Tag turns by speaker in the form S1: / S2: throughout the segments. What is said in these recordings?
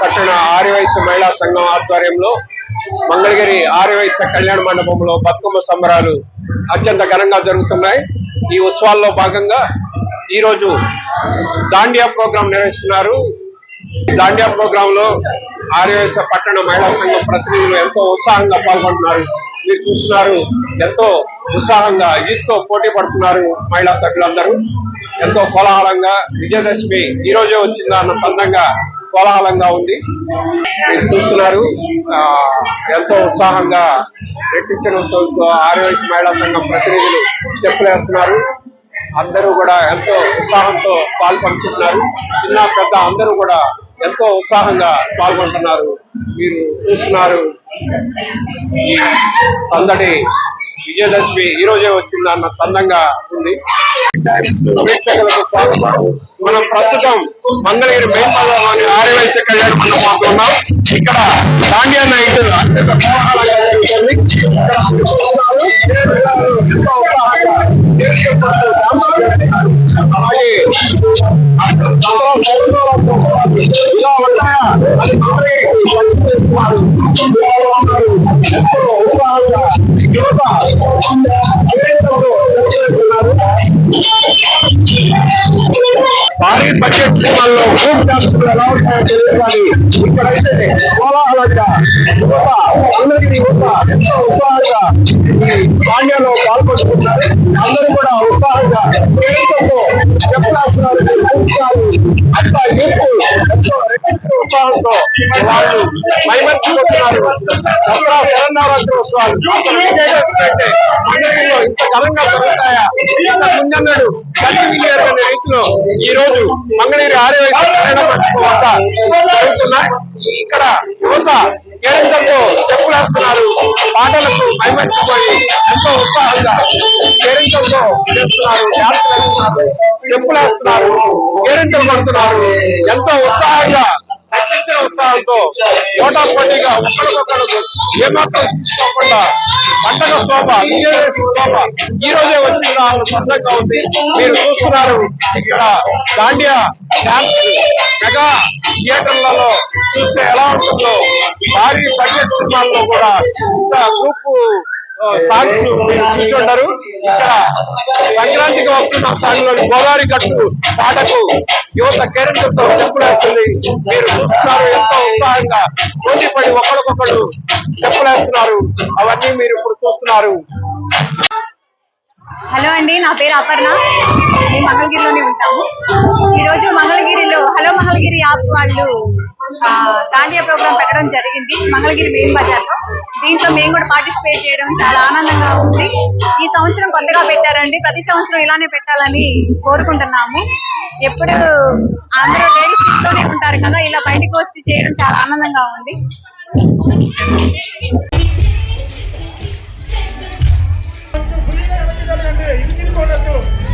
S1: పట్టణ ఆర్యవైశ్య మహిళా సంఘం ఆధ్వర్యంలో మంగళగిరి ఆర్యవైశ్య కళ్యాణ మండపంలో బతుకమ్మ సంబరాలు అత్యంత ఘనంగా జరుగుతున్నాయి. ఈ ఉత్సవాల్లో భాగంగా ఈరోజు దాండియా ప్రోగ్రాం నిర్వహిస్తున్నారు. దాండియా ప్రోగ్రామ్లో ఆర్యవైశ్య పట్టణ మహిళా సంఘం ప్రతినిధులు ఎంతో ఉత్సాహంగా పాల్గొంటున్నారు. మీరు చూస్తున్నారు ఎంతో ఉత్సాహంగా ఈద్తో పోటీ పడుతున్నారు మహిళా సభ్యులందరూ. ఎంతో కోలాహలంగా విజయదశమి ఈ రోజే వచ్చిందా అన్న చందంగా కోలాహలంగా ఉంది. మీరు చూస్తున్నారు ఎంతో ఉత్సాహంగా రెట్టించడంతో ఆర్యవైశ్య మహిళా సంఘం ప్రతినిధులు స్టెప్పులు వేస్తున్నారు. అందరూ కూడా ఎంతో ఉత్సాహంతో పాల్పంచుతున్నారు. చిన్న పెద్ద అందరూ కూడా ఎంతో ఉత్సాహంగా పాల్గొంటున్నారు. మీరు చూస్తున్నారు ఈ సందడి విజయదశమి ఈ రోజే వచ్చిందన్న సందంగా ఉంది. ప్రేక్షకులకు స్వాగతం. మనం ప్రస్తుతం మంగళగిరి మేల్పాలలోని ఆర్యవైశ్య కళ్యాణ మండపంలో ఇక్కడ దాండియా నైట్ అత్యంత అలాగే ఇలా ఉంటాయా? అది యువత భారీ బడ్జెట్ సినిమాల్లో హోమ్ డాన్సులు ఎలా ఉంటాయో తెలియాలి ఇక్కడైతే ఉత్సాహంగా ఈ పాండ్యాలో అందరూ కూడా ఉత్సాహంగా కేంద్రంలో చెప్పాల్సినారు అంతా ఎంతో ఉత్సాహంతో వాళ్ళు మైమర్చిపోతున్నారు దసరా శరణారాత్రి ఉత్సవాలు ఇంత ఘనంగా జరుగుతాయా ఇంత ముందన్నాడు అనే రీతిలో ఈ రోజు మంగళగిరి ఆర్యవైద్య కళ్యాణ వద్ద జరుగుతున్నాయి ఇక్కడ యువత కేరింతలతో చెప్పులేస్తున్నారు పాటలకు మైమర్చిపోయి ఎంతో ఉత్సాహంగా కేరింతలతో చేస్తున్నారు. చెప్పులేస్తున్నారు కేరింతలు పడుతున్నారు ఎంతో ఉత్సాహంగా అత్యంత ఉత్సాహంతో పోటా పోటీగా ఒకరికొకరు ఏమాత్రం తీసుకోకుండా పండగ శోభ శోభ. ఈ రోజే వచ్చిందా అన్న ఉంది మీరు చూస్తున్నారు ఇక్కడ దాండియా డ్యాన్స్ మెగా థియేటర్లలో చూస్తే ఎలా ఉంటుందో. భారీ బడ్జెట్ సినిమాల్లో కూడా ఇంత గ్రూప్ సాంగ్స్ మీరు చూస్తుంటారు ఇక్కడ సంక్రాంతికి వస్తున్న సాగులోని గోదావరి గట్టు పాటకు యువత కేరింతలతో చెప్పులేస్తుంది మీరు చూస్తున్నారు ఎంతో ఉత్సాహంగా పోటీపడి ఒకరికొకరు చెప్పులేస్తున్నారు. అవన్నీ మీరు ఇప్పుడు చూస్తున్నారు.
S2: హలో అండి నా పేరు అపర్ణ. మేము మంగళగిరిలోనే ఉంటాము. ఈరోజు మంగళగిరిలో హలో మంగళగిరి యాప్ వాళ్ళు దాండియా ప్రోగ్రామ్ పెట్టడం జరిగింది. మంగళగిరి మెయిన్ బజార్లో. దీంట్లో మేము కూడా పార్టిసిపేట్ చేయడం చాలా ఆనందంగా ఉంది. ఈ సంవత్సరం కొత్తగా పెట్టారండి. ప్రతి సంవత్సరం ఇలానే పెట్టాలని కోరుకుంటున్నాము. ఎప్పుడు అందరూ లేడీస్ ఇంట్లోనే ఉంటారు కదా ఇలా బయటకు వచ్చి చేయడం చాలా ఆనందంగా ఉంది.
S3: ఇది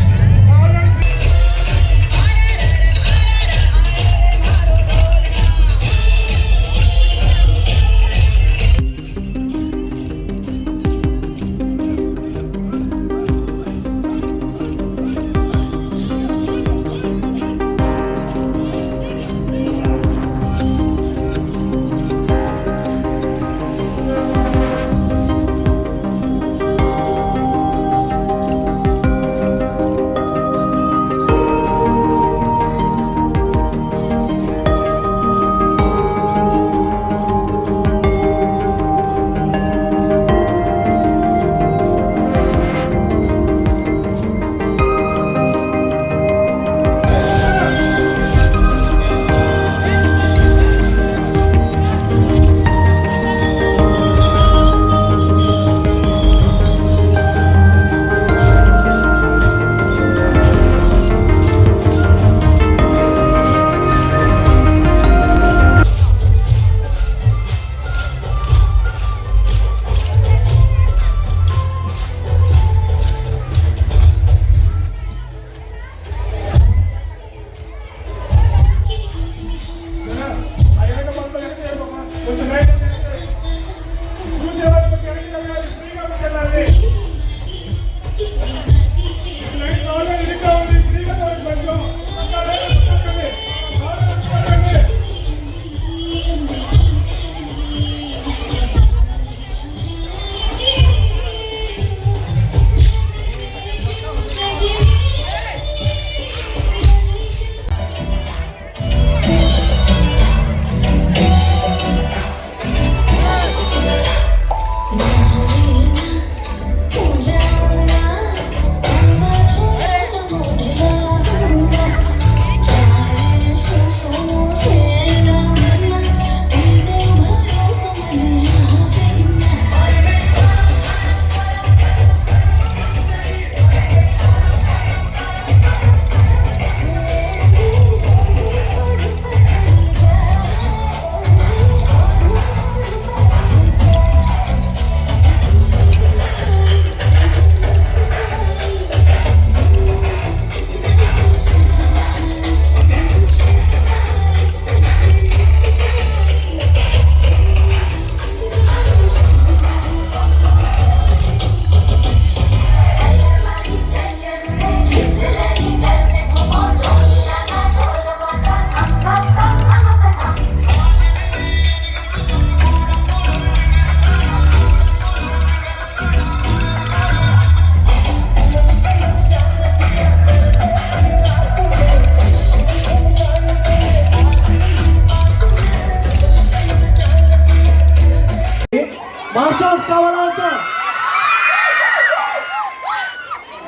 S3: మాస్టర్స్ కావాలంటే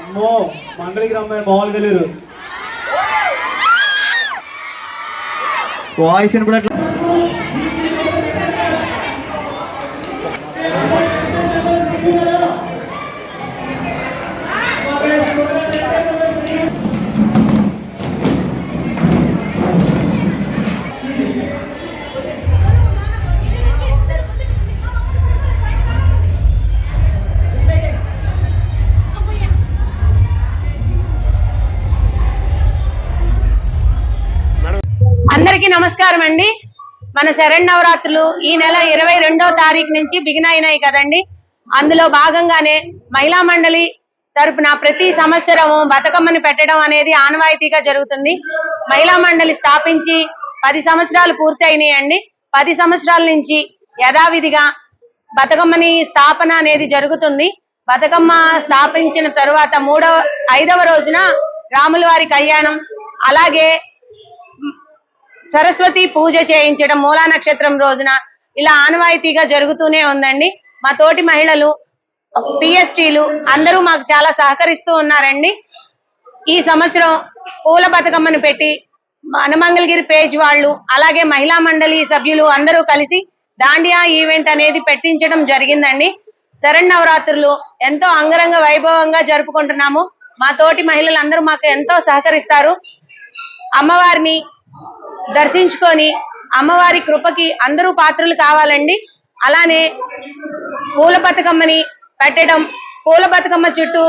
S3: అమ్మో మండలికి రమ్మని మామూలుగా లేరు. వాయిస్
S2: కూడా నమస్కారం అండి. మన శరణ్ నవరాత్రులు ఈ నెల ఇరవై రెండో తారీఖు నుంచి బిగిన్ అయినాయి కదండి. అందులో భాగంగానే మహిళా మండలి తరపున ప్రతి సంవత్సరము బతుకమ్మని పెట్టడం అనేది ఆనవాయితీగా జరుగుతుంది. మహిళా మండలి స్థాపించి పది సంవత్సరాలు పూర్తయినాయండి. పది సంవత్సరాల నుంచి యథావిధిగా బతుకమ్మని స్థాపన అనేది జరుగుతుంది. బతుకమ్మ స్థాపించిన తరువాత మూడవ ఐదవ రోజున రాముల వారి కళ్యాణం. అలాగే సరస్వతి పూజ చేయించడం మూలా నక్షత్రం రోజున ఇలా ఆనవాయితీగా జరుగుతూనే ఉందండి. మా తోటి మహిళలు పిఎస్టీలు అందరూ మాకు చాలా సహకరిస్తూ ఉన్నారండి. ఈ సంవత్సరం పూల బతుకమ్మను పెట్టి అనమంగళగిరి పేజ్ వాళ్ళు అలాగే మహిళా మండలి సభ్యులు అందరూ కలిసి దాండియా ఈవెంట్ అనేది పెట్టించడం జరిగిందండి. శరణ్ నవరాత్రులు ఎంతో అంగరంగ వైభవంగా జరుపుకుంటున్నాము. మా తోటి మహిళలు అందరూ మాకు ఎంతో సహకరిస్తారు. అమ్మవారిని దర్శించుకొని అమ్మవారి కృపకి అందరూ పాత్రలు కావాలండి. అలానే పూల బతుకమ్మని పెట్టడం పూల బతుకమ్మ చుట్టూ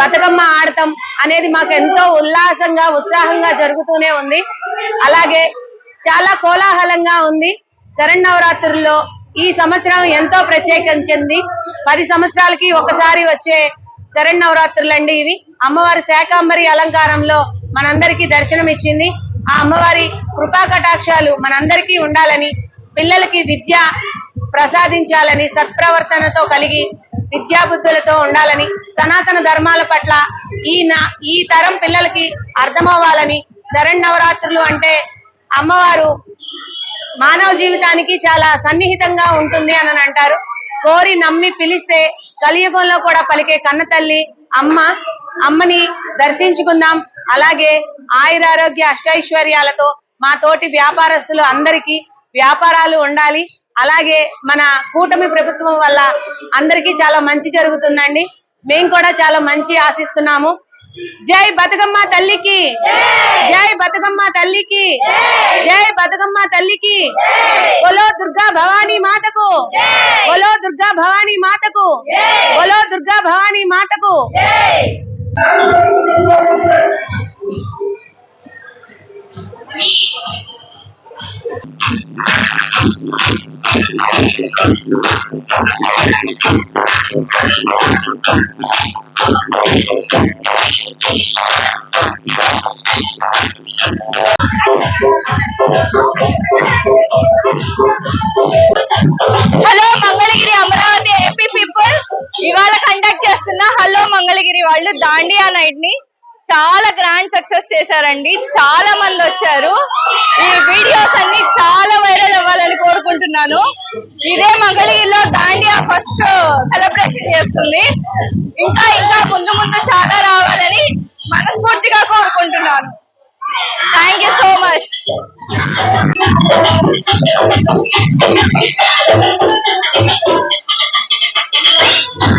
S2: బతుకమ్మ ఆడటం అనేది మాకు ఎంతో ఉల్లాసంగా ఉత్సాహంగా జరుగుతూనే ఉంది. అలాగే చాలా కోలాహలంగా ఉంది. శరణ్ ఈ సంవత్సరం ఎంతో ప్రత్యేకించింది పది సంవత్సరాలకి ఒకసారి వచ్చే శరణ్ నవరాత్రులండి ఇవి. అమ్మవారి శాకాంబరి అలంకారంలో మనందరికీ దర్శనం ఇచ్చింది ఆ అమ్మవారి కృపా కటాక్షాలు మనందరికీ ఉండాలని పిల్లలకి విద్య ప్రసాదించాలని సత్ప్రవర్తనతో కలిగి విద్యాబుద్ధులతో ఉండాలని సనాతన ధర్మాల పట్ల ఈ నా ఈ తరం పిల్లలకి అర్థమవ్వాలని శరణ్ నవరాత్రులు అంటే అమ్మవారు మానవ జీవితానికి చాలా సన్నిహితంగా ఉంటుంది అని అంటారు. కోరి నమ్మి పిలిస్తే కలియుగంలో కూడా పలికే కన్న తల్లి అమ్మ అమ్మని దర్శించుకుందాం. అలాగే ఆయురారోగ్య అష్టైశ్వర్యాలతో మా తోటి వ్యాపారస్తులు అందరికీ వ్యాపారాలు ఉండాలి. అలాగే మన కూటమి ప్రభుత్వం వల్ల అందరికీ చాలా మంచి జరుగుతుందండి. మేము కూడా చాలా మంచి ఆశిస్తున్నాము. జై బతుకమ్మ తల్లికి! జై బతుకమ్మ తల్లికి! జై బతుకమ్మ తల్లికి! బోలో దుర్గా భవానీ మాతకు! బోలో దుర్గా భవానీ మాతకు! బోలో దుర్గా భవానీ మాతకు!
S4: Hello Mangalagiri Amaravati A P people conduct చేస్తున్న హలో మంగళగిరి వాళ్ళు దాండియా నైట్ని చాలా గ్రాండ్ సక్సెస్ చేశారండి. చాలా మంది వచ్చారు. ఈ వీడియోస్ అన్ని చాలా వైరల్ అవ్వాలని కోరుకుంటున్నాను. ఇదే మంగళగిరిలో దాండియా ఫస్ట్ సెలబ్రేషన్ చేస్తుంది. ఇంకా ఇంకా ముందు ముందు చాలా రావాలని మనస్ఫూర్తిగా కోరుకుంటున్నాను. Thank you so much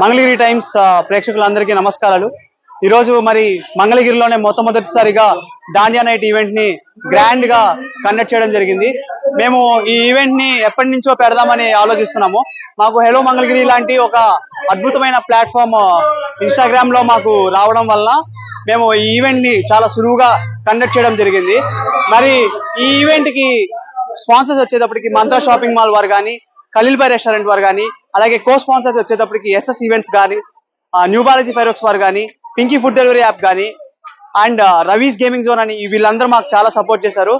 S5: Mangalagiri times ప్రేక్షకులందరికీ నమస్కారాలు. ఈరోజు మరి మంగళగిరిలోనే మొట్టమొదటిసారిగా దాండియా నైట్ ఈవెంట్ని గ్రాండ్గా గ్రాండ్గా కండక్ట్ చేయడం జరిగింది. మేము ఈ ఈవెంట్ని ఎప్పటి నుంచో పెడదామని ఆలోచిస్తున్నాము. మాకు హెలో మంగళగిరి లాంటి ఒక అద్భుతమైన ప్లాట్ఫామ్ ఇన్స్టాగ్రామ్లో మాకు రావడం వల్ల మేము ఈ ఈవెంట్ని చాలా సులువుగా కండక్ట్ చేయడం జరిగింది. మరి ఈ ఈవెంట్కి స్పాన్సర్స్ వచ్చేటప్పటికి మంత్ర షాపింగ్ మాల్ వారు కానీ ఖలీల్బాయ్ రెస్టారెంట్ వారు కానీ అలాగే కో స్పాన్సర్స్ వచ్చేటప్పటికి ఎస్ఎస్ ఈవెంట్స్ కానీ న్యూ బాలజీ ఫైరోక్స్ వారు కానీ పింకీ ఫుడ్ డెలివరీ యాప్ కానీ అండ్ రవీస్ గేమింగ్ జోన్ అని వీళ్ళందరూ మాకు చాలా సపోర్ట్ చేశారు.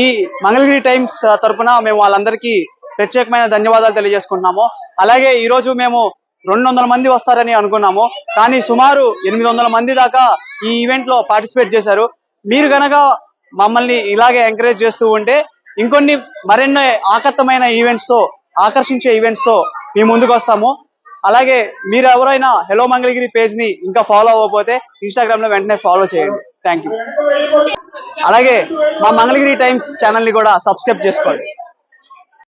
S5: ఈ మంగళగిరి టైమ్స్ తరఫున మేము వాళ్ళందరికీ ప్రత్యేకమైన ధన్యవాదాలు తెలియజేసుకుంటున్నాము. అలాగే ఈరోజు మేము రెండు వందల మంది వస్తారని అనుకున్నాము. కానీ సుమారు ఎనిమిది వందల మంది దాకా ఈ ఈవెంట్లో పార్టిసిపేట్ చేశారు. మీరు గనక మమ్మల్ని ఇలాగే ఎంకరేజ్ చేస్తూ ఉంటే ఇంకొన్ని మరెన్నో ఆకర్తమైన ఈవెంట్స్తో ఆకర్షించే ఈవెంట్స్తో మీ ముందుకు వస్తాము. అలాగే మీరు ఎవరైనా హెలో మంగళగిరి పేజ్ని ఇంకా ఫాలో అవ్వకపోతే ఇన్స్టాగ్రామ్లో వెంటనే ఫాలో చేయండి. థ్యాంక్ యూ అలాగే మా మంగళగిరి టైమ్స్ ఛానల్ని కూడా సబ్స్క్రైబ్ చేసుకోండి.